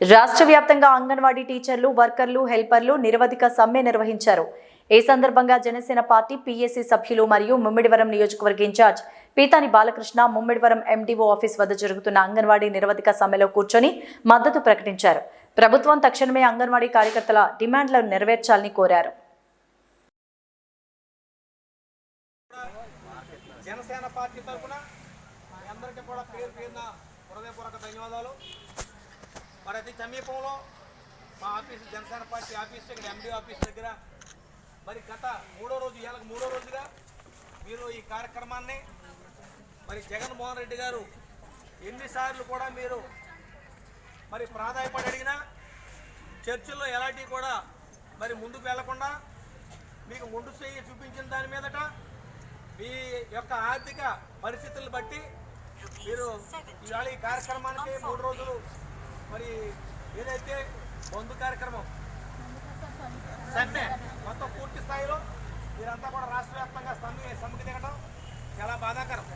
రాష్ట్ర వ్యాప్తంగా అంగన్వాడీ టీచర్లు వర్కర్లు హెల్పర్లు నిరవధిక సమ్మె నిర్వహించారు. ఈ సందర్భంగా జనసేన పార్టీ పీఎస్సీ సభ్యులు మరియు ముమ్మిడివరం నియోజకవర్గ in charge Peethani Balakrishna Mummidivaram MDO office వద్ద జరుగుతున్న అంగన్వాడీ నిరవధిక సమ్మెలో కూర్చొని మద్దతు ప్రకటించారు. ప్రభుత్వం తక్షణమే అంగన్వాడీ కార్యకర్తల డిమాండ్లను నెరవేర్చాలని కోరారు. జనసేన పార్టీ తరఫున అందరికీ కూడా పేరు పేరున హృదయపూర్వక ధన్యవాదాలు. మరి అతి సమీపంలో మా ఆఫీస్ జనసేన పార్టీ ఆఫీస్ ఇక్కడ ఎండి ఆఫీస్ దగ్గర. మరి గత మూడో రోజు ఇవాళ మూడో రోజుగా మీరు ఈ కార్యక్రమాన్ని మరి జగన్మోహన్ రెడ్డి గారు ఎన్నిసార్లు కూడా మీరు మరి ప్రాధాయపడి అడిగినా చర్చిల్లో ఎలాంటివి కూడా మరి ముందుకు వెళ్ళకుండా మీకు ముందు చేయి చూపించిన దాని మీదట మీ యొక్క ఆర్థిక పరిస్థితులను బట్టి మీరు ఇవాళ ఈ కార్యక్రమానికి మూడు రోజులు పూర్తి బంధు కార్యక్రమం. సమ్మె మొత్తం పూర్తి స్థాయిలో మీరంతా కూడా రాష్ట్ర వ్యాప్తంగా సమ్మె సమ్మెకి దిగడం చాలా బాధాకరం.